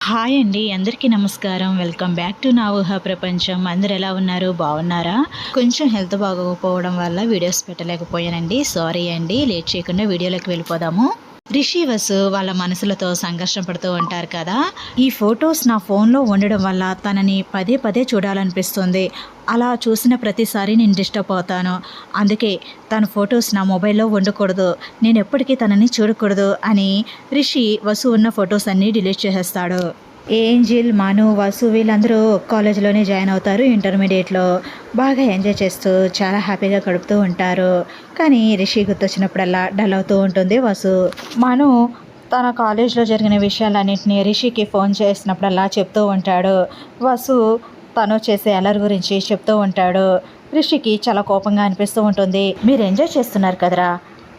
Hi అండి అందరికీ నమస్కారం. వెల్కమ్ బ్యాక్ టు నా ఊహ ప్రపంచం. అందరు ఎలా ఉన్నారు? బాగున్నారా? కొంచెం హెల్త్ బాగోకపోవడం వల్ల వీడియోస్ పెట్టలేకపోయానండి. సారీ అండి లేట్ చేయకుండా వీడియోలోకి వెళ్ళిపోదాము. రిషి వాళ్ళ మనసులతో సంఘర్షణ పడుతూ ఉంటారు కదా. ఈ ఫొటోస్ నా ఫోన్లో ఉండడం వల్ల తనని పదే పదే చూడాలనిపిస్తుంది. అలా చూసిన ప్రతిసారి నేను డిస్టర్బ్ అవుతాను. అందుకే తన ఫొటోస్ నా మొబైల్లో ఉండకూడదు. నేను ఎప్పటికీ తనని చూడకూడదు అని రిషి వసు ఉన్న ఫొటోస్ అన్నీ డిలీట్ చేసేస్తాడు. ఏంజిల్ మను వసు వీళ్ళందరూ కాలేజీలోనే జాయిన్ అవుతారు ఇంటర్మీడియట్లో బాగా ఎంజాయ్ చేస్తూ చాలా హ్యాపీగా గడుపుతూ ఉంటారు. కానీ రిషి గుర్తొచ్చినప్పుడల్లా డల్ అవుతూ ఉంటుంది వసు. మను తన కాలేజ్లో జరిగిన విషయాలన్నింటినీ రిషికి ఫోన్ చేసినప్పుడల్లా చెప్తూ ఉంటాడు. వసు తను చేసే అలర్ గురించి చెప్తూ ఉంటాడు. రిషికి చాలా కోపంగా అనిపిస్తూ ఉంటుంది. మీరు ఎంజాయ్ చేస్తున్నారు కదరా?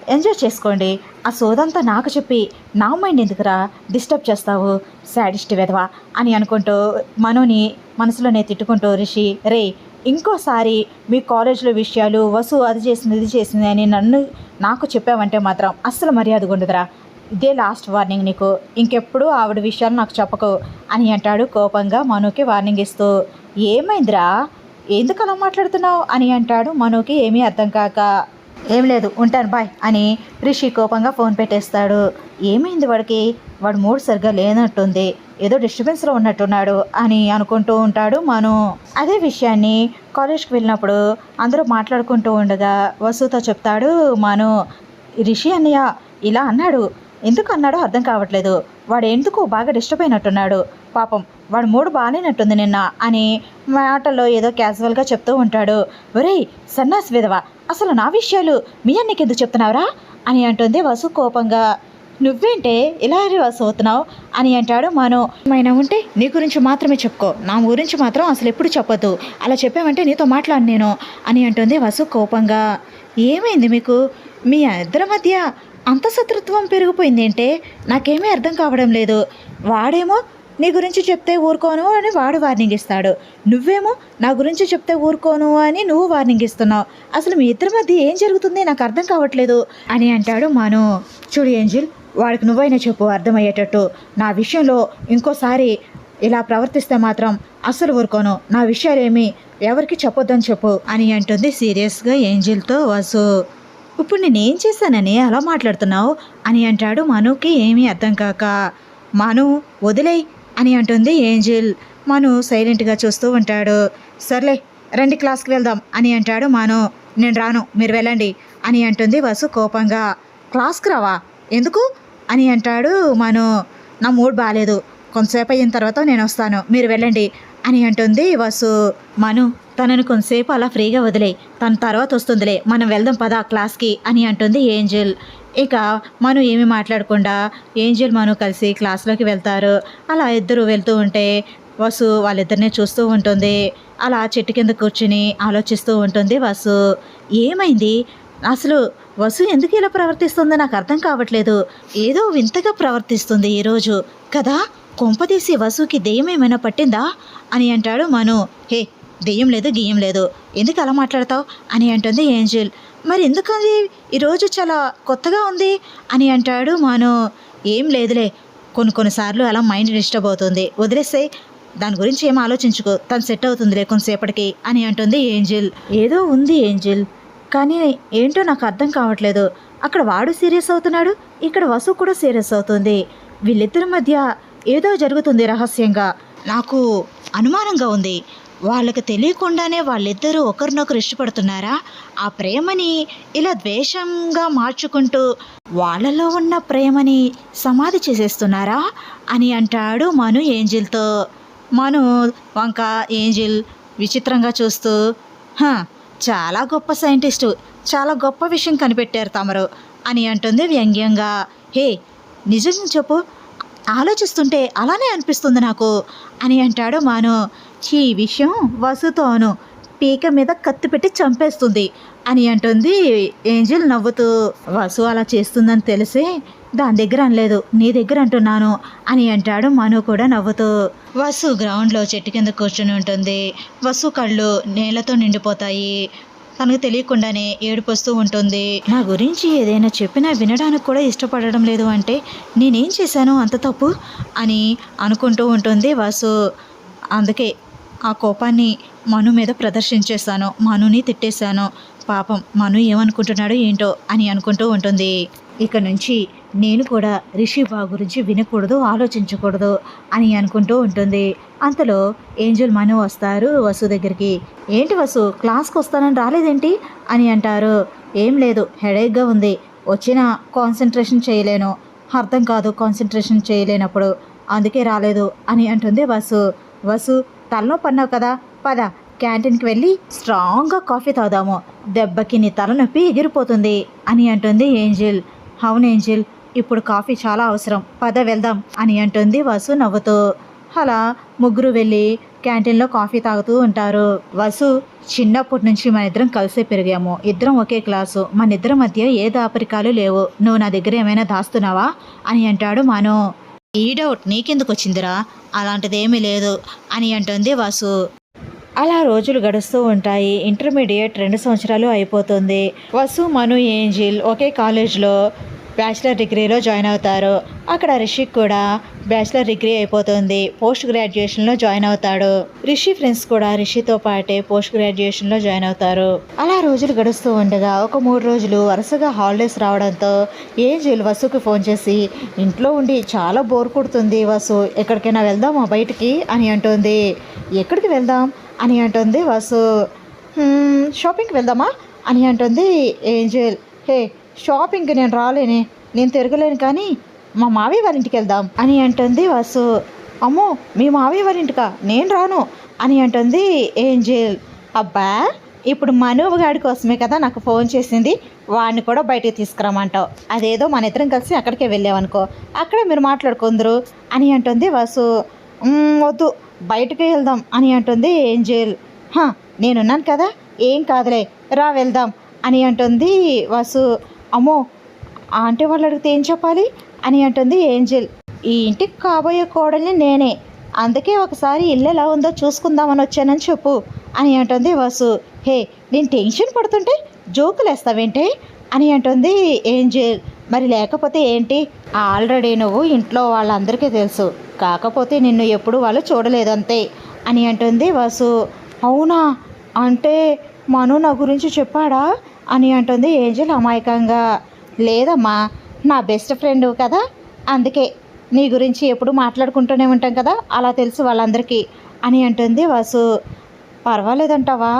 ఎంజాయ్ చేసుకోండి. ఆ సోదంతా నాకు చెప్పి నా మైండ్ ఎందుకురా డిస్టర్బ్ చేస్తావు? శాడిస్ట్ వెధవా అని అనుకుంటూ మనోని మనసులోనే తిట్టుకుంటూ రిషి రే ఇంకోసారి మీ కాలేజ్లో విషయాలు వసు అది చేసింది ఇది చేసింది అని నన్ను నాకు చెప్పావంటే మాత్రం అస్సలు మర్యాద ఉండదురా. ఇదే లాస్ట్ వార్నింగ్ నీకు. ఇంకెప్పుడు ఆవిడ విషయాలు నాకు చెప్పకు అని అంటాడు కోపంగా మనుకి వార్నింగ్ ఇస్తూ. ఏమైందిరా? ఎందుకు అలా మాట్లాడుతున్నావు? అని అంటాడు మనుకి ఏమీ అర్థం కాక. ఏం లేదు ఉంటాను బాయ్ అని రిషి కోపంగా ఫోన్ పెట్టేస్తాడు. ఏమైంది వాడికి? వాడు మూడు సరిగ్గా లేనట్టుంది ఏదో డిస్టర్బెన్స్లో ఉన్నట్టున్నాడు అని అనుకుంటూ ఉంటాడు మను. అదే విషయాన్ని కాలేజ్కి వెళ్ళినప్పుడు అందరూ మాట్లాడుకుంటూ ఉండగా వసుతో చెప్తాడు మను. రిషి అన్నయ్య ఇలా అన్నాడు. ఎందుకు అన్నాడో అర్థం కావట్లేదు. వాడు ఎందుకు బాగా డిస్టర్బ్ అయినట్టున్నాడు? పాపం వాడు మూడు బాగాలేనట్టుంది నిన్న అని మాటల్లో ఏదో క్యాజువల్గా చెప్తూ ఉంటాడు. ఒరేయ్ సన్నాస్ విధవా అసలు నా విషయాలు మీ అన్నకి ఎందుకు చెప్తున్నావురా? అని అంటుంది వసు కోపంగా. నువ్వేంటే ఇలా వసు అవుతున్నావు అని అంటాడు మను. ఏమైనా ఉంటే నీ గురించి మాత్రమే చెప్పుకో. నా గురించి మాత్రం అసలు ఎప్పుడు చెప్పొద్దు. అలా చెప్పామంటే నీతో మాట్లాడు నేను అని అంటుంది వసు కోపంగా. ఏమైంది మీకు? మీ ఇద్దరి మధ్య అంత శత్రుత్వం పెరిగిపోయింది ఏంటే నాకేమీ అర్థం కావడం లేదు. వాడేమో నీ గురించి చెప్తే ఊరుకోను అని వాడు వార్నింగ్ ఇస్తాడు. నువ్వేమో నా గురించి చెప్తే ఊరుకోను అని నువ్వు వార్నింగ్ ఇస్తున్నావు. అసలు మీ ఇద్దరి మధ్య ఏం జరుగుతుంది? నాకు అర్థం కావట్లేదు అని అంటాడు మాను. చూడు ఏంజిల్ వాడికి నువ్వైనా చెప్పు అర్థమయ్యేటట్టు. నా విషయంలో ఇంకోసారి ఇలా ప్రవర్తిస్తే మాత్రం అస్సలు ఊరుకోను. నా విషయాలేమి ఎవరికి చెప్పొద్దని చెప్పు అని అంటుంది సీరియస్గా ఏంజిల్తో వసు. ఇప్పుడు నేనేం చేశానని అలా మాట్లాడుతున్నావు? అని అంటాడు మనుకి ఏమీ అర్థం కాక. మను వదిలేయి అని అంటుంది ఏంజిల్. మను సైలెంట్గా చూస్తూ ఉంటాడు. సర్లే రండి క్లాస్కి వెళ్దాం అని అంటాడు మను. నేను రాను మీరు వెళ్ళండి అని అంటుంది వసు కోపంగా. క్లాస్కి రావా? ఎందుకు? అని అంటాడు మను. నా మూడ్ బాగాలేదు కొంతసేపు అయిన తర్వాత నేను వస్తాను మీరు వెళ్ళండి అని అంటుంది వసు. మను తనను కొంతసేపు అలా ఫ్రీగా వదిలే తన తర్వాత వస్తుందిలే మనం వెళ్దాం పదా క్లాస్కి అని అంటుంది ఏంజల్. ఇక మను ఏమి మాట్లాడకుండా ఏంజల్ మను కలిసి క్లాస్లోకి వెళ్తారు. అలా ఇద్దరు వెళ్తూ ఉంటే వసు వాళ్ళిద్దరిని చూస్తూ ఉంటుంది. అలా చెట్టు కింద కూర్చుని ఆలోచిస్తూ ఉంటుంది వసు. ఏమైంది? అసలు వసు ఎందుకు ఇలా ప్రవర్తిస్తుందో నాకు అర్థం కావట్లేదు. ఏదో వింతగా ప్రవర్తిస్తుంది ఈరోజు. కదా? కొంపదీసి వసుకి దెయ్యం ఏమైనా పట్టిందా? అని అంటాడు మను. హే దెయ్యం లేదు గియ్యం లేదు. ఎందుకు అలా మాట్లాడతావు? అని అంటుంది ఏంజిల్. మరి ఎందుకు అది ఈరోజు చాలా కొత్తగా ఉంది అని అంటాడు మాను. ఏం లేదులే. కొన్ని కొన్నిసార్లు అలా మైండ్ డిస్టర్బ్ అవుతుంది. వదిలేస్తే దాని గురించి ఏం ఆలోచించుకో. తను సెట్ అవుతుందిలే కొంతసేపటికి అని అంటుంది ఏంజిల్. ఏదో ఉంది ఏంజిల్. కానీ ఏంటో నాకు అర్థం కావట్లేదు. అక్కడ వాడు సీరియస్ అవుతున్నాడు. ఇక్కడ వసు కూడా సీరియస్ అవుతుంది. వీళ్ళిద్దరి మధ్య ఏదో జరుగుతుంది రహస్యంగా. నాకు అనుమానంగా ఉంది. వాళ్ళకి తెలియకుండానే వాళ్ళిద్దరూ ఒకరినొకరు ఇష్టపడుతున్నారా? ఆ ప్రేమని ఇలా ద్వేషంగా మార్చుకుంటూ వాళ్ళలో ఉన్న ప్రేమని సమాధి చేసేస్తున్నారా? అని అంటాడు మను ఏంజిల్తో. మను వంక ఏంజిల్ విచిత్రంగా చూస్తూ "హ, చాలా గొప్ప సైంటిస్టు చాలా గొప్ప విషయం కనిపెట్టారు తమరు అని అంటుంది వ్యంగ్యంగా. హే నిజం చెప్పు ఆలోచిస్తుంటే అలానే అనిపిస్తుంది నాకు అని అంటాడు మాను. ఈ విషయం వసుతోను. పీక మీద కత్తి పెట్టి చంపేస్తుంది అని అంటుంది ఏంజిల్ నవ్వుతూ. వసు అలా చేస్తుందని తెలిసి దాని దగ్గర అనలేదు నీ దగ్గర అంటున్నాను అని అంటాడు మను కూడా నవ్వుతూ. వసు గ్రౌండ్లో చెట్టు కింద కూర్చుని ఉంటుంది. వసు కళ్ళు నేలతో నిండిపోతాయి. తనకు తెలియకుండానే ఏడుపు వస్తూ ఉంటుంది. నా గురించి ఏదైనా చెప్పినా వినడానికి కూడా ఇష్టపడడం లేదు అంటే నేనేం చేశాను అంత తప్పు? అని అనుకుంటూ ఉంటుంది వాసు. అందుకే ఆ కోపాన్ని మను మీద ప్రదర్శించేశాను. మనుని తిట్టేశాను. పాపం మను ఏమనుకుంటున్నాడో ఏంటో అని అనుకుంటూ ఉంటుంది. ఇక నుంచి నేను కూడా రిషి బా గురించి వినకూడదు ఆలోచించకూడదు అని అనుకుంటూ ఉంటుంది. అంతలో ఏంజల్ మను వస్తారు వసు దగ్గరికి. ఏంటి వసు క్లాస్కి వస్తానని రాలేదేంటి? అని అంటారు. ఏం లేదు హెడేక్గా ఉంది. వచ్చినా కాన్సన్ట్రేషన్ చేయలేను. అర్థం కాదు కాన్సన్ట్రేషన్ చేయలేనప్పుడు. అందుకే రాలేదు అని అంటుంది వసు. వసు తలనొప్పి అన్నావు కదా. పద క్యాంటీన్కి వెళ్ళి స్ట్రాంగ్గా కాఫీ తాగుదాము. దెబ్బకి నీ తలనొప్పి ఎగిరిపోతుంది అని అంటుంది ఏంజిల్. అవును ఏంజిల్ ఇప్పుడు కాఫీ చాలా అవసరం. పద వెళ్దాం అని అంటుంది వసు నవ్వుతూ. అలా ముగ్గురు వెళ్ళి క్యాంటీన్లో కాఫీ తాగుతూ ఉంటారు. వసు చిన్నప్పటి నుంచి మన ఇద్దరం కలిసే పెరిగాము. ఇద్దరం ఒకే క్లాసు. మన ఇద్దరి మధ్య ఏ దాపరికాలు లేవు. నువ్వు నా దగ్గర ఏమైనా దాస్తున్నావా? అని అంటాడు మాను. ఈ డౌట్ నీకెందుకు వచ్చిందిరా అలాంటిదేమీ లేదు అని అంటుంది వాసు. అలా రోజులు గడుస్తూ ఉంటాయి. ఇంటర్మీడియట్ రెండు సంవత్సరాలు అయిపోతుంది. వసు మను ఏంజిల్ ఒకే కాలేజ్లో బ్యాచిలర్ డిగ్రీలో జాయిన్ అవుతారు. అక్కడ రిషిక్ కూడా బ్యాచిలర్ డిగ్రీ అయిపోతుంది. పోస్ట్ గ్రాడ్యుయేషన్లో జాయిన్ అవుతాడు. రిషి ఫ్రెండ్స్ కూడా రిషితో పాటే పోస్ట్ గ్రాడ్యుయేషన్లో జాయిన్ అవుతారు. అలా రోజులు గడుస్తూ ఉండగా ఒక మూడు రోజులు వరుసగా హాలిడేస్ రావడంతో ఏంజిల్ వసుకి ఫోన్ చేసి ఇంట్లో ఉండి చాలా బోర్ కొడుతుంది వసు ఎక్కడికైనా వెళ్దామా బయటికి? అని అంటుంది. ఎక్కడికి వెళ్దాం? అని అంటుంది వసు. షాపింగ్కి వెళ్దామా? అని అంటుంది ఏంజల్. హే షాపింగ్కి నేను రాలేనే నేను తిరగలేను కానీ మా మావయ్య వాళ్ళ ఇంటికి వెళ్దాం అని అంటుంది వసు. అమ్మో మీ మావయ్య వాళ్ళ ఇంటికా? నేను రాను అని అంటుంది ఏంజల్. అబ్బా ఇప్పుడు మనోబ్ గాడి కోసమే కదా నాకు ఫోన్ చేసింది వాడిని కూడా బయటికి తీసుకురమ్మంటావు. అదేదో మన ఇద్దరం కలిసి అక్కడికే వెళ్ళామనుకో అక్కడే మీరు మాట్లాడుకుందరు అని అంటుంది వసు. వద్దు బయటకే వెళ్దాం అని అంటుంది ఏంజల్. నేనున్నాను కదా ఏం కాదులే రా వెళ్దాం అని అంటుంది వాసు. అమ్మో ఆంటీ వాళ్ళు అడిగితే ఏం చెప్పాలి? అని అంటుంది ఏంజెల్. ఈ ఇంటికి కాబోయే కోడల్ని నేనే. అందుకే ఒకసారి ఇల్లు ఎలా ఉందో చూసుకుందామని వచ్చానని చెప్పు అని అంటుంది వసు. హే నేను టెన్షన్ పడుతుంటే జోకులేస్తావేంటే? అని అంటుంది ఏంజెల్. మరి లేకపోతే ఏంటి? ఆల్రెడీ నువ్వు ఇంట్లో వాళ్ళందరికీ తెలుసు. కాకపోతే నిన్ను ఎప్పుడు వాళ్ళు చూడలేదు అంతే అని అంటుంది వసు. అవునా? అంటే మను నా గురించి చెప్పాడా? అని అంటుంది ఏంజల్. అమాయకంగా లేదమ్మా నా బెస్ట్ ఫ్రెండ్ కదా అందుకే నీ గురించి ఎప్పుడు మాట్లాడుకుంటూనే ఉంటాం కదా అలా తెలుసు వాళ్ళందరికీ అని అంటుంది వాసు. పర్వాలేదంటావా?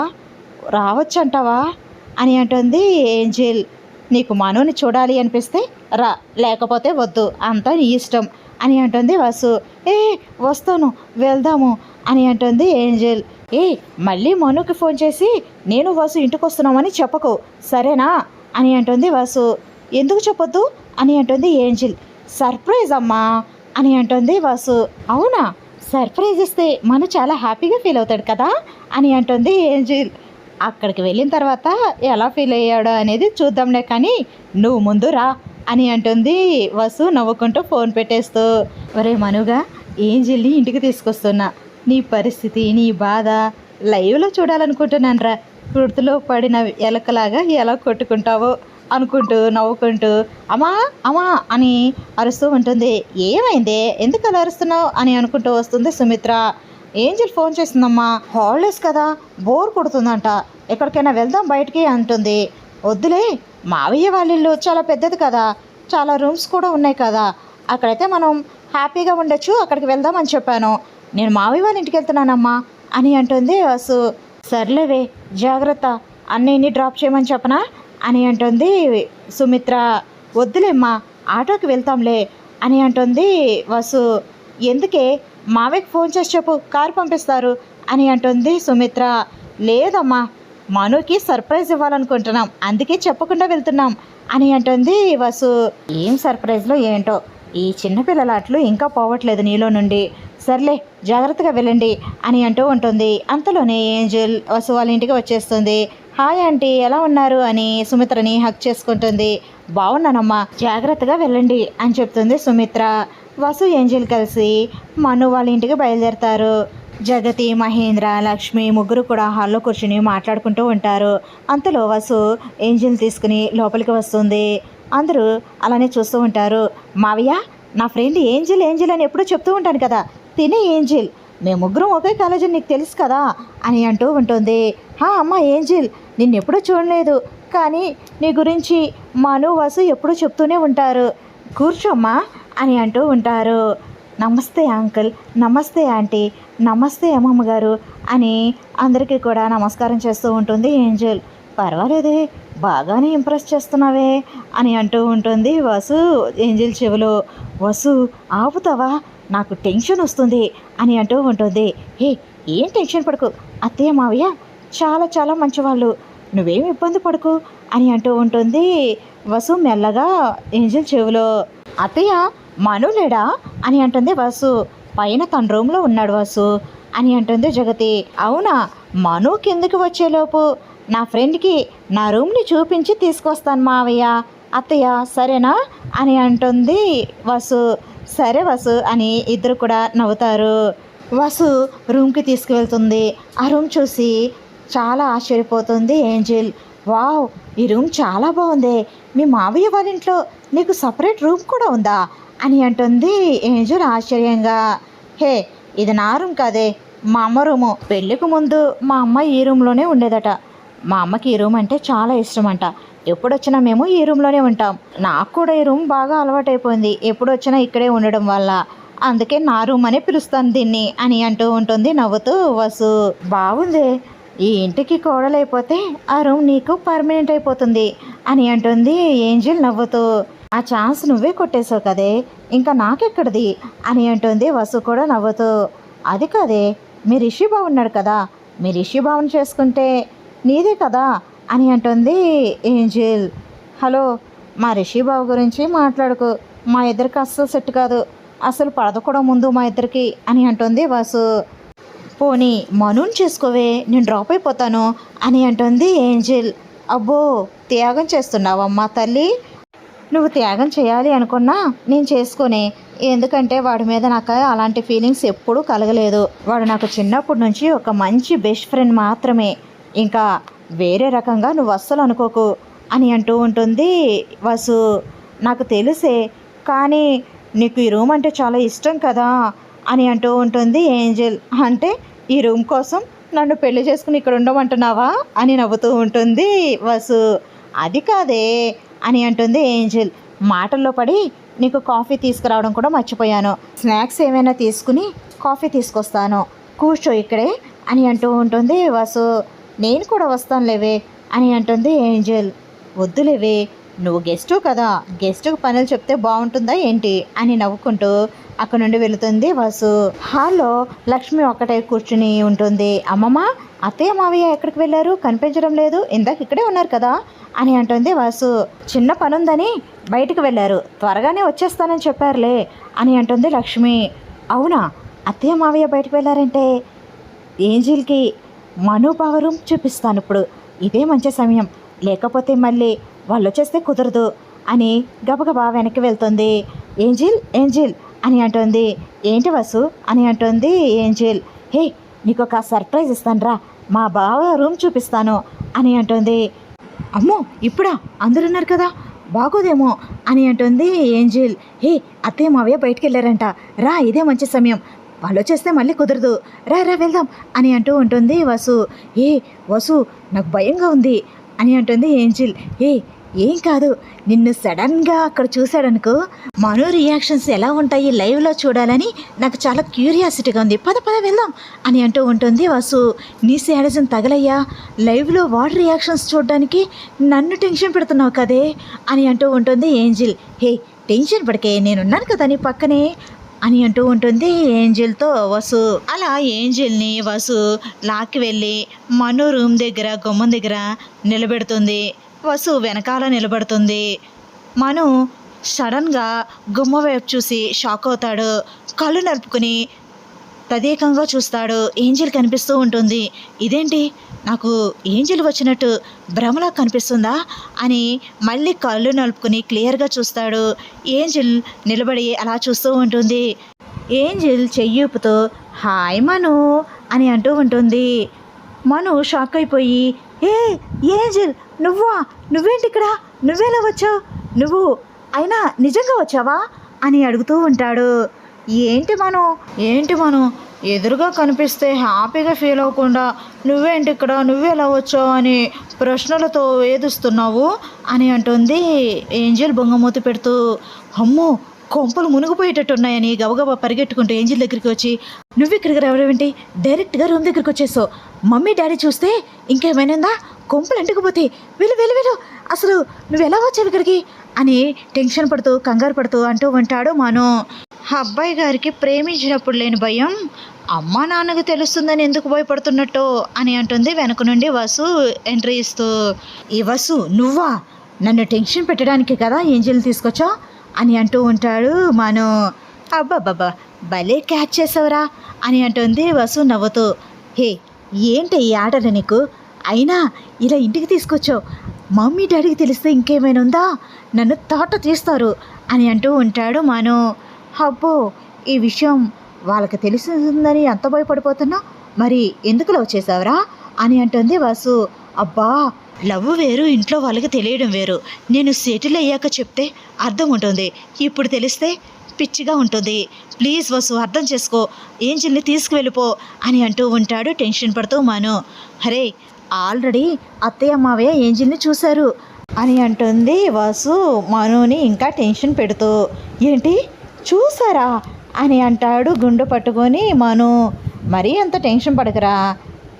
రావచ్చంటావా? అని అంటుంది ఏంజిల్. నీకు మనోని చూడాలి అనిపిస్తే రా లేకపోతే వద్దు అంతా నీ ఇష్టం అని అంటుంది వాసు. ఏ వస్తాను వెళ్దాము అని అంటుంది ఏంజెల్. ఏ మళ్ళీ మనుకి ఫోన్ చేసి నేను వాసు ఇంటికి వస్తున్నామని చెప్పకు సరేనా? అని అంటుంది వాసు. ఎందుకు చెప్పొద్దు? అని అంటుంది ఏంజిల్. సర్ప్రైజ్ అమ్మా అని అంటుంది వాసు. అవునా? సర్ప్రైజ్ ఇస్తే మను చాలా హ్యాపీగా ఫీల్ అవుతాడు కదా? అని అంటుంది ఏంజిల్. అక్కడికి వెళ్ళిన తర్వాత ఎలా ఫీల్ అయ్యాడో అనేది చూద్దాంలే కానీ నువ్వు ముందు రా అని అంటుంది వసు నవ్వుకుంటూ ఫోన్ పెట్టేస్తూ. ఒరే మనుగా ఏంజిల్ని ఇంటికి తీసుకొస్తున్నా. నీ పరిస్థితి నీ బాధ లైవ్లో చూడాలనుకుంటున్నాను రా వృత్తిలో పడిన ఎలకలాగా ఎలా కొట్టుకుంటావో అనుకుంటూ నవ్వుకుంటూ అమ్మా అమ్మా అని అరుస్తూ ఉంటుంది. ఏమైంది? ఎందుకు అలా అరుస్తున్నావు అని అనుకుంటూ వస్తుంది సుమిత్ర. ఏంజిల్ ఫోన్ చేసిందమ్మా హాలిడేస్ కదా బోర్ కొడుతుందంట. ఎక్కడికైనా వెళ్దాం బయటికి అంటుంది. వద్దులే మావయ్య వాళ్ళ ఇల్లు చాలా పెద్దది కదా చాలా రూమ్స్ కూడా ఉన్నాయి కదా. అక్కడైతే మనం హ్యాపీగా ఉండొచ్చు అక్కడికి వెళ్దామని చెప్పాను. నేను మావయ్య వాళ్ళ ఇంటికి వెళ్తున్నానమ్మా అని అంటుంది. వసు సర్లేవే జాగ్రత్త అన్నయ్యని డ్రాప్ చేయమని చెప్పనా అని అంటుంది. సుమిత్ర వద్దులేమ్మా ఆటోకి వెళ్తాంలే అని అంటుంది. వసు ఎందుకే? మావయ్యకి ఫోన్ చేసి చెప్పు కారు పంపిస్తారు అని అంటుంది సుమిత్ర. లేదమ్మా మనుకి సర్ప్రైజ్ ఇవ్వాలనుకుంటున్నాం అందుకే చెప్పకుండా వెళ్తున్నాం అని అంటుంది వసు. ఏం సర్ప్రైజ్లో ఏంటో ఈ చిన్నపిల్లల అట్లు ఇంకా పోవట్లేదు నీలో నుండి సర్లే జాగ్రత్తగా వెళ్ళండి అని అంటూ ఉంటుంది. అంతలోనే ఏంజల్ వసు వాళ్ళ ఇంటికి వచ్చేస్తుంది. హాయ్ ఆంటీ ఎలా ఉన్నారు? అని సుమిత్రని హక్ చేసుకుంటుంది. బాగున్నానమ్మా జాగ్రత్తగా వెళ్ళండి అని చెప్తుంది సుమిత్ర. వసు ఏంజల్ కలిసి మను వాళ్ళ ఇంటికి బయలుదేరతారు. జగతి మహేంద్ర లక్ష్మి ముగ్గురు కూడా హాల్లో కూర్చుని మాట్లాడుకుంటూ ఉంటారు. అంతలో వసు ఏంజిల్ తీసుకుని లోపలికి వస్తుంది. అందరూ అలానే చూస్తూ ఉంటారు. మావయ్య నా ఫ్రెండ్ ఏంజిల్ ఏంజిల్ అని ఎప్పుడూ చెప్తూ ఉంటాను కదా. తిని ఏంజిల్. మేము ముగ్గురం ఒకే కాలేజీ నీకు తెలుసు కదా అని అంటూ ఉంటుంది. హా అమ్మ ఏంజిల్ నిన్నెప్పుడూ చూడలేదు. కానీ నీ గురించి మను వసు ఎప్పుడూ చెప్తూనే ఉంటారు. కూర్చోమ్మా అని అంటూ ఉంటారు. నమస్తే అంకుల్ నమస్తే ఆంటీ నమస్తే అమ్మమ్మ గారు అని అందరికీ కూడా నమస్కారం చేస్తూ ఉంటుంది ఏంజల్. పర్వాలేదే బాగానే ఇంప్రెస్ చేస్తున్నావే అని అంటూ ఉంటుంది వసు ఏంజిల్ చెవులో. వసు ఆపుతావా? నాకు టెన్షన్ వస్తుంది అని అంటూ ఉంటుంది. హే ఏం టెన్షన్ పడకు. అత్తయ్య మావయ్య చాలా చాలా మంచివాళ్ళు. నువ్వేం ఇబ్బంది పడకు అని అంటూ ఉంటుంది వసు మెల్లగా ఏంజల్ చెవిలో. అత్తయ్య మను లేడా అని అంటుంది వసు. పైన తన రూమ్లో ఉన్నాడు వసు అని అంటుంది జగతి. అవునా మను కిందకి వచ్చేలోపు నా ఫ్రెండ్కి నా రూమ్ని చూపించి తీసుకొస్తాను మావయ్య. అత్తయ్య సరేనా అని అంటుంది వసు. సరే వసు అని ఇద్దరు కూడా నవ్వుతారు. వసు రూమ్కి తీసుకువెళ్తుంది. ఆ రూమ్ చూసి చాలా ఆశ్చర్యపోతుంది ఏంజిల్. వావ్ ఈ రూమ్ చాలా బాగుంది. మీ మావయ్య వాళ్ళ ఇంట్లో నీకు సపరేట్ రూమ్ కూడా ఉందా? అని అంటుంది ఏంజిల్ ఆశ్చర్యంగా. హే ఇది నా రూమ్ కాదే. మా అమ్మ రూము. పెళ్ళికి ముందు మా అమ్మ ఈ రూమ్లోనే ఉండేదట. మా అమ్మకి ఈ రూమ్ అంటే చాలా ఇష్టం అంట ఎప్పుడొచ్చినా మేము ఈ రూమ్లోనే ఉంటాం. నాకు కూడా ఈ రూమ్ బాగా అలవాటైపోయింది. ఎప్పుడు వచ్చినా ఇక్కడే ఉండడం వల్ల. అందుకే నా రూమ్ అనే పిలుస్తాను దీన్ని అని అంటూ ఉంటుంది నవ్వుతూ వసు. బాగుంది ఈ ఇంటికి కోడలైపోతే ఆ రూమ్ నీకు పర్మనెంట్ అయిపోతుంది అని అంటుంది ఏంజిల్ నవ్వుతూ. ఆ ఛాన్స్ నువ్వే కొట్టేశావు కదే. ఇంకా నాకెక్కడిది? అని అంటుంది వసు కూడా నవ్వుతూ. అది కదే. మీ రిషి బాగున్నాడు కదా. మీ రిషి బావుని చేసుకుంటే నీదే కదా. అని అంటుంది ఏంజిల్. హలో మా రిషి బాబు గురించి మాట్లాడుకు. మా ఇద్దరికి అస్సలు సెట్ కాదు. అసలు పడదు కూడా ముందు మా ఇద్దరికి అని అంటుంది వాసు. పోనీ మనుని చేసుకోవే నేను డ్రాప్ అయిపోతాను అని అంటుంది ఏంజిల్. అబ్బో త్యాగం చేస్తున్నావమ్మా తల్లి. నువ్వు త్యాగం చేయాలి అనుకున్నా నేను చేసుకునే. ఎందుకంటే వాడి మీద నాకు అలాంటి ఫీలింగ్స్ ఎప్పుడూ కలగలేదు. వాడు నాకు చిన్నప్పటి నుంచి ఒక మంచి బెస్ట్ ఫ్రెండ్ మాత్రమే. ఇంకా వేరే రకంగా నువ్వు అస్సలు అనుకోకు అని అంటూ ఉంటుంది వసు. నాకు తెలుసే కానీ నీకు ఈ రూమ్ అంటే చాలా ఇష్టం కదా అని అంటూ ఉంటుంది ఏంజల్. అంటే ఈ రూమ్ కోసం నన్ను పెళ్ళి చేసుకుని ఇక్కడ ఉండమంటున్నావా అని నవ్వుతూ ఉంటుంది వసు. అది కాదే అని అంటుంది ఏంజల్. మాటల్లో పడి నీకు కాఫీ తీసుకురావడం కూడా మర్చిపోయాను. స్నాక్స్ ఏమైనా తీసుకుని కాఫీ తీసుకొస్తాను. కూర్చో ఇక్కడే అని అంటూ ఉంటుంది వసు. నేను కూడా వస్తాను లేవే అని అంటుంది ఏంజల్. వద్దులేవే నువ్వు గెస్టు కదా గెస్టుకు పనులు చెప్తే బాగుంటుందా ఏంటి అని నవ్వుకుంటూ అక్కడ నుండి వెళుతుంది వాసు. హాల్లో లక్ష్మి ఒక్కటే కూర్చుని ఉంటుంది. అమ్మమ్మ అత్తయ్య మావయ్య ఎక్కడికి వెళ్ళారు? కనిపించడం లేదు. ఇందాక ఇక్కడే ఉన్నారు కదా అని అంటుంది వాసు. చిన్న పనుందని బయటకు వెళ్ళారు. త్వరగానే వచ్చేస్తానని చెప్పారులే అని అంటుంది లక్ష్మి. అవునా? అత్తయ్య మావయ్య బయటకు వెళ్ళారంటే ఏంజిల్కి మనోభావరం చూపిస్తాను ఇప్పుడు. ఇదే మంచి సమయం. లేకపోతే మళ్ళీ వాళ్ళు వచ్చేస్తే కుదరదు అని గబగబా వెనక్కి వెళ్తుంది. ఏంజిల్ ఏంజిల్ అని అంటుంది. ఏంటి వసు అని అంటుంది ఏంజిల్. హే నీకు ఒక సర్ప్రైజ్ ఇస్తానురా. మా బావ రూమ్ చూపిస్తాను అని అంటుంది. అమ్మో ఇప్పుడా? అందరు ఉన్నారు కదా? బాగోదేమో అని అంటుంది ఏంజిల్. హే అత్తయ్య మావయ్య బయటికి వెళ్ళారంట. రా ఇదే మంచి సమయం. వాళ్ళు వచ్చేస్తే మళ్ళీ కుదరదు. రా రా వెళ్దాం అని అంటూ ఉంటుంది వసు. ఏ వసు నాకు భయంగా ఉంది అని అంటుంది ఏంజిల్. ఏ ఏం కాదు నిన్ను సడన్గా అక్కడ చూశాడనుకో మనో రియాక్షన్స్ ఎలా ఉంటాయి లైవ్లో చూడాలని నాకు చాలా క్యూరియాసిటీగా ఉంది. పద పద వెళ్దాం అని అంటూ ఉంటుంది వసు. నీ శాడజన్ తగలయ్యా. లైవ్లో వాడి రియాక్షన్స్ చూడడానికి నన్ను టెన్షన్ పెడుతున్నావు కదే అని అంటూ ఉంటుంది ఏంజిల్. హే టెన్షన్ పడకే నేనున్నాను కదా నీ పక్కనే అని అంటూ ఉంటుంది. ఏంజిల్తో వసు. అలా ఏంజిల్ని వసు లాక్కి వెళ్ళి మను రూమ్ దగ్గర గుమ్మం దగ్గర నిలబెడుతుంది. వసు వెనకాల నిలబడుతుంది. మను సడన్గా గుమ్మ వైపు చూసి షాక్ అవుతాడు. కళ్ళు నలుపుకుని తదేకంగా చూస్తాడు. ఏంజిల్ కనిపిస్తూ ఉంటుంది. ఇదేంటి? నాకు ఏంజలు వచ్చినట్టు భ్రమలా కనిపిస్తుందా అని మళ్ళీ కళ్ళు నలుపుకుని క్లియర్గా చూస్తాడు. ఏంజిల్ నిలబడి అలా చూస్తూ ఉంటుంది. ఏంజెల్ చెయ్యూపుతో హాయ్ మను అని అంటూ ఉంటుంది. మను షాక్ అయిపోయి ఏ ఏంజెల్ నువ్వా? నువ్వేంటి ఇక్కడ? నువ్వేలా వచ్చావు? నువ్వు అయినా నిజంగా వచ్చావా? అని అడుగుతూ ఉంటాడు. ఏంటి మను? ఏంటి మను? ఎదురుగా కనిపిస్తే హ్యాపీగా ఫీల్ అవ్వకుండా నువ్వేంటి ఇక్కడ? నువ్వెలా వచ్చావు? అని ప్రశ్నలతో వేధిస్తున్నావు అని అంటుంది ఏంజిల్ బొంగమూతి పెడుతూ అమ్మో కొంపలు మునిగిపోయేటట్టున్నాయని గబగబా పరిగెట్టుకుంటూ ఏంజిల్ దగ్గరికి వచ్చి నువ్వు ఇక్కడికి రావడమేంటి? డైరెక్ట్గా రూమ్ దగ్గరికి వచ్చేసావు. మమ్మీ డాడీ చూస్తే ఇంకేమైనా కొంపలు అంటుకుపోతే వెళ్ళు వెళ్ళు వెళ్ళు. అసలు నువ్వు ఎలా వచ్చావు ఇక్కడికి? అని టెన్షన్ పడుతూ కంగారు పడుతూ అంటూ ఉంటాడు మను. అబ్బాయి గారికి ప్రేమించినప్పుడు లేని భయం అమ్మా నాన్నకు తెలుస్తుందని ఎందుకు భయపడుతున్నట్టు అని అంటుంది వెనక నుండి వసు ఎంట్రీ ఇస్తూ. ఈ వసు నువ్వా? నన్ను టెన్షన్ పెట్టడానికి కదా ఏంజల్ తీసుకొచ్చా? అని అంటూ ఉంటాడు మను. అబ్బాబ్బా భలే క్యాచ్ చేసావురా అని అంటుంది వసు నవ్వుతూ. హే ఏంటి ఈ ఆటలు నీకు? అయినా ఇలా ఇంటికి తీసుకొచ్చావు. మమ్మీ డాడీకి తెలిస్తే ఇంకేమైనా ఉందా? నన్ను తాట తీస్తారు అని అంటూ ఉంటాడు మాను. అబ్బో ఈ విషయం వాళ్ళకి తెలిసిందని ఎంత భయపడిపోతున్నా? మరి ఎందుకు లవ్ చేసావురా అని అంటుంది వాసు. అబ్బా లవ్ వేరు ఇంట్లో వాళ్ళకి తెలియడం వేరు. నేను సెటిల్ అయ్యాక చెప్తే అర్థం ఉంటుంది. ఇప్పుడు తెలిస్తే పిచ్చిగా ఉంటుంది. ప్లీజ్ వసు అర్థం చేసుకో. ఏంజిల్ని తీసుకువెళ్ళిపో అని అంటూ ఉంటాడు టెన్షన్ పడుతూ మాను. అరే ఆల్రెడీ అత్తయ్య మావయ్య ఏంజిల్ని చూశారు అని అంటుంది వాసు. మనుని ఇంకా టెన్షన్ పెడుతూ ఏంటి? చూసారా అని అంటాడు గుండు పట్టుకొని మను. మరీ అంత టెన్షన్ పడకరా.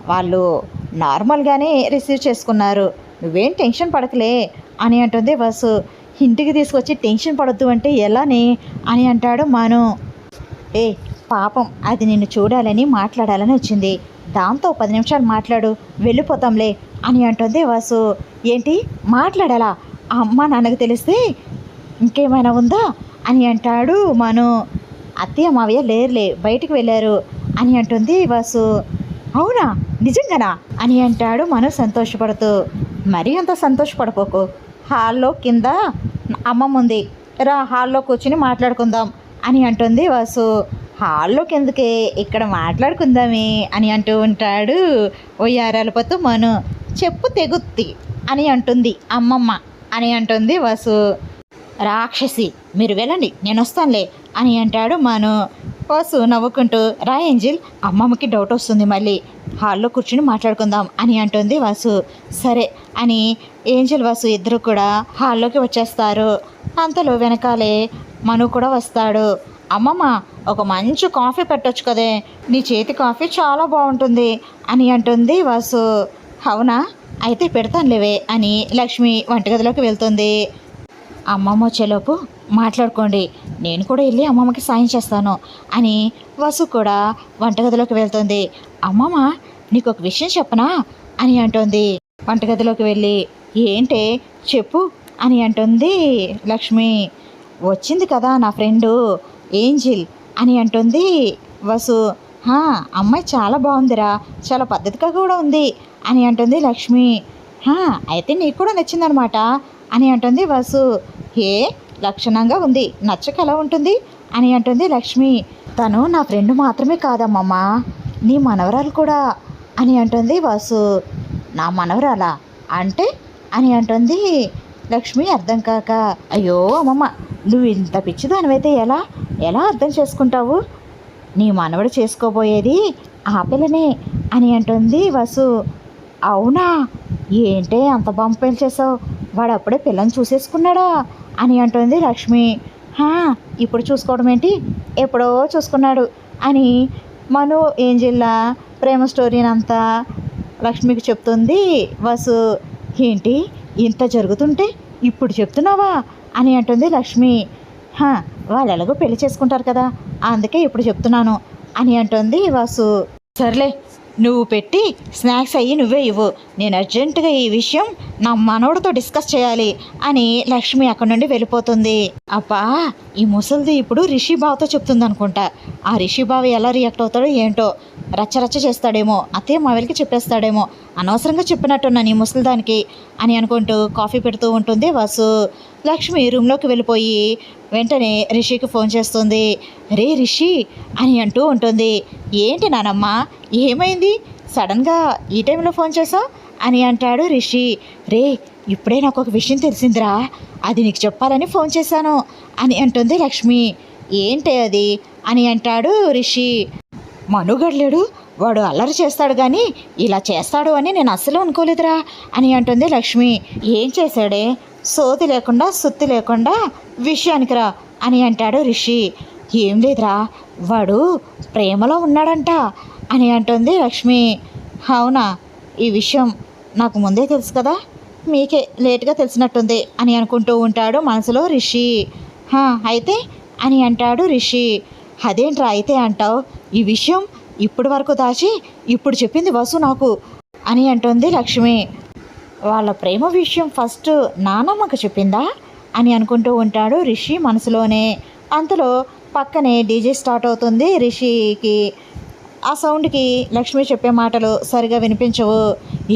వాళ్ళు నార్మల్గానే రిసీవ్ చేసుకున్నారు. నువ్వేం టెన్షన్ పడకలే అని అంటుంది వాసు. ఇంటికి తీసుకొచ్చి టెన్షన్ పడొద్దు అంటే ఎలానే? అని అంటాడు మను. ఏ పాపం. అది నిన్ను చూడాలని మాట్లాడాలని వచ్చింది. దాంతో పది నిమిషాలు మాట్లాడు. వెళ్ళిపోతాంలే అని అంటుంది వాసు. ఏంటి? మాట్లాడాలా? ఆ అమ్మ నాన్నకు తెలిస్తే ఇంకేమైనా ఉందా? అని అంటాడు మను. అత్తయ్య మావయ్య లేరులే బయటికి వెళ్ళారు అని అంటుంది వాసు. అవునా? నిజంగానా? అని అంటాడు మను సంతోషపడుతూ. మరీ అంత సంతోషపడిపోకు. హాల్లో కింద అమ్మమ్మ ఉంది రా హాల్లో కూర్చుని మాట్లాడుకుందాం. అని అంటుంది. వాసు హాల్లో ఎందుకే? ఇక్కడ మాట్లాడుకుందామే అని అంటూ ఉంటాడు. ఒయ్యారాలపోతూ మను చెప్పు తెగుత్తి అని అంటుంది. అమ్మమ్మ అని అంటుంది. వాసు రాక్షసి మీరు వెళ్ళండి నేను వస్తానులే అని అంటాడు మను. వాసు నవ్వుకుంటూ రా ఏంజిల్ అమ్మమ్మకి డౌట్ వస్తుంది మళ్ళీ. హాల్లో కూర్చుని మాట్లాడుకుందాం అని అంటుంది. వాసు సరే అని ఏంజల్ వాసు ఇద్దరు కూడా హాల్లోకి వచ్చేస్తారు. అంతలో వెనకాలే మను కూడా వస్తాడు. అమ్మమ్మ ఒక మంచి కాఫీ పెట్టొచ్చు కదే. నీ చేతి కాఫీ చాలా బాగుంటుంది అని అంటుంది వాసు. అవునా? అయితే పెడతానులేవే అని లక్ష్మి వంటగదిలోకి వెళ్తుంది. అమ్మమ్మ వచ్చేలోపు మాట్లాడుకోండి. నేను కూడా వెళ్ళి అమ్మమ్మకి సాయం చేస్తాను అని వసు కూడా వంటగదిలోకి వెళ్తుంది. అమ్మమ్మ నీకు ఒక విషయం చెప్పనా? అని అంటుంది. వంటగదిలోకి వెళ్ళి ఏంటే? చెప్పు అని అంటుంది లక్ష్మి. వచ్చింది కదా నా ఫ్రెండు ఏంజిల్ అని అంటుంది వసు. "హా, అమ్మాయి చాలా బాగుందిరా చాలా పద్ధతిగా కూడా ఉంది అని అంటుంది లక్ష్మి. "హా, అయితే నీకు కూడా నచ్చిందనమాట అని అంటుంది వసు. ఏ లక్షణంగా ఉంది నచ్చక ఎలా ఉంటుంది? అని అంటుంది లక్ష్మి. తను నా ఫ్రెండ్ మాత్రమే కాదమ్మమ్మ నీ మనవరాలు కూడా అని అంటుంది వాసు. నా మనవరాలా? అంటే? అని అంటుంది లక్ష్మి అర్థం కాక అయ్యో అమ్మమ్మ నువ్వు ఇంత పిచ్చిదానివైతే ఎలా? ఎలా అర్థం చేసుకుంటావు? నీ మనవడు చేసుకోబోయేది ఆ పిల్లనే అని అంటుంది వసు. అవునా? ఏంటే అంత బంపేలు చేసావు వాడు అప్పుడే పిల్లని చూసేసుకున్నాడా? అని అంటుంది లక్ష్మి. ఇప్పుడు చూసుకోవడం ఏంటి? ఎప్పుడో చూసుకున్నాడు అని మను ఏంజిల్లా ప్రేమ స్టోరీని అంతా లక్ష్మికి చెప్తుంది వసు. ఏంటి? ఇంత జరుగుతుంటే ఇప్పుడు చెప్తున్నావా అని అంటుంది లక్ష్మి. వాళ్ళు ఎలాగో పెళ్ళి చేసుకుంటారు కదా అందుకే ఇప్పుడు చెప్తున్నాను అని అంటుంది వాసు. సర్లే నువ్వు పెట్టి స్నాక్స్ అయ్యి నువ్వే ఇవ్వు నేను అర్జెంటుగా ఈ విషయం నా మనవడితో డిస్కస్ చేయాలి అని లక్ష్మి అక్కడి నుండి వెళ్ళిపోతుంది. అబ్బా ఈ ముసలిది ఇప్పుడు రిషి బావతో చెప్తుంది అనుకుంటా ఆ రిషిబావ ఎలా రియాక్ట్ అవుతాడో ఏంటో రచ్చరచ్చ చేస్తాడేమో అతే మావెలికి చెప్పేస్తాడేమో అనవసరంగా చెప్పినట్టున్నాను ఈ ముసలిదానికి అని అనుకుంటూ కాఫీ పెడుతూ ఉంటుంది వాసు. లక్ష్మి రూమ్లోకి వెళ్ళిపోయి వెంటనే రిషికి ఫోన్ చేస్తుంది. రే రిషి అని అంటూ ఉంటుంది. ఏంటి నానమ్మ ఏమైంది? సడన్గా ఈ టైంలో ఫోన్ చేసావు? అని అంటాడు రిషి. రే ఇప్పుడే నాకు ఒక విషయం తెలిసిందిరా అది నీకు చెప్పాలని ఫోన్ చేశాను అని అంటుంది లక్ష్మి. ఏంటి అది? అని అంటాడు రిషి. మనుగడలేడు. వాడు అల్లరి చేస్తాడు కానీ ఇలా చేస్తాడు అని నేను అస్సలు అనుకోలేదురా అని అంటుంది లక్ష్మి. ఏం చేశాడే? సోది లేకుండా సుత్తి లేకుండా విషయానికి రా అని అంటాడు రిషి. ఏం లేదురా వాడు ప్రేమలో ఉన్నాడంట అని అంటుంది లక్ష్మి. అవునా? ఈ విషయం నాకు ముందే తెలుసు కదా? మీకే లేట్గా తెలిసినట్టుంది అని అనుకుంటూ ఉంటాడు మనసులో రిషి. "హా, అయితే అని అంటాడు రిషి. అదేంట్రా అయితే అంటావు? ఈ విషయం ఇప్పటి వరకు దాచి ఇప్పుడు చెప్పింది వసు నాకు అని అంటుంది లక్ష్మి. వాళ్ళ ప్రేమ విషయం ఫస్ట్ నానమ్మకు చెప్పిందా అని అనుకుంటూ ఉంటాడు రిషి మనసులోనే. అంతలో పక్కనే డీజే స్టార్ట్ అవుతుంది రిషికి. ఆ సౌండ్కి లక్ష్మి చెప్పే మాటలు సరిగా వినిపించవు.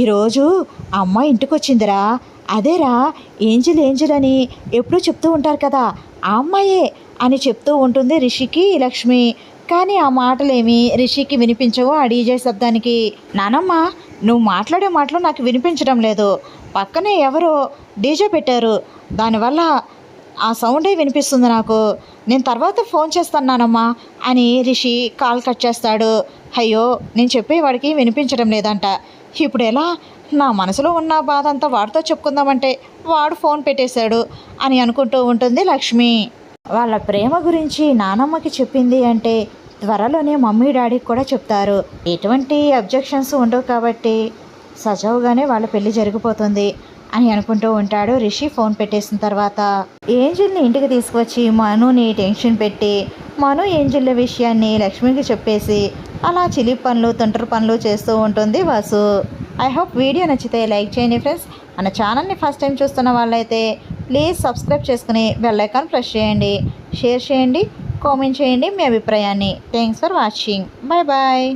ఈరోజు ఆ అమ్మాయి ఇంటికి వచ్చిందిరా అదేరా ఏంజిల్ ఏంజిల్ అని ఎప్పుడూ చెప్తూ ఉంటారు కదా ఆ అమ్మాయే అని చెప్తూ ఉంటుంది రిషికి లక్ష్మి. కానీ ఆ మాటలేమి రిషికి వినిపించవు. ఆ డీజే శబ్దానికి నానమ్మ నువ్వు మాట్లాడే మాటలు నాకు వినిపించడం లేదు. పక్కనే ఎవరో డీజే పెట్టారు. దానివల్ల ఆ సౌండే వినిపిస్తుంది నాకు. నేను తర్వాత ఫోన్ చేస్తానమ్మా అని రిషి కాల్ కట్ చేస్తాడు. అయ్యో నేను చెప్పే వాడికి వినిపించడం లేదంట. ఇప్పుడు ఎలా? నా మనసులో ఉన్న బాధ అంతా వాడితో చెప్పుకుందామంటే వాడు ఫోన్ పెట్టేశాడు అని అనుకుంటూ ఉంటుంది లక్ష్మి. వాళ్ళ ప్రేమ గురించి నానమ్మకి చెప్పింది అంటే త్వరలోనే మమ్మీ డాడీకి కూడా చెప్తారు. ఎటువంటి అబ్జెక్షన్స్ ఉండవు కాబట్టి సజావుగానే వాళ్ళ పెళ్ళి జరిగిపోతుంది అని అనుకుంటూ ఉంటాడు రిషి ఫోన్ పెట్టేసిన తర్వాత. ఏంజిల్ని ఇంటికి తీసుకువచ్చి మనుని టెన్షన్ పెట్టి మను ఏంజిల్ విషయాన్ని లక్ష్మికి చెప్పేసి అలా చిలి పనులు తుంటరు పనులు చేస్తూ ఉంటుంది వాసు. ఐ హోప్ వీడియో నచ్చితే లైక్ చేయండి ఫ్రెండ్స్. మన ఛానల్ని ఫస్ట్ టైం చూస్తున్న వాళ్ళైతే ప్లీజ్ సబ్స్క్రైబ్ చేసుకుని బెల్ ఐకాన్ ప్రెస్ చేయండి. షేర్ చేయండి కామెంట్ చేయండి మీ అభిప్రాయాన్ని. Thanks for watching bye bye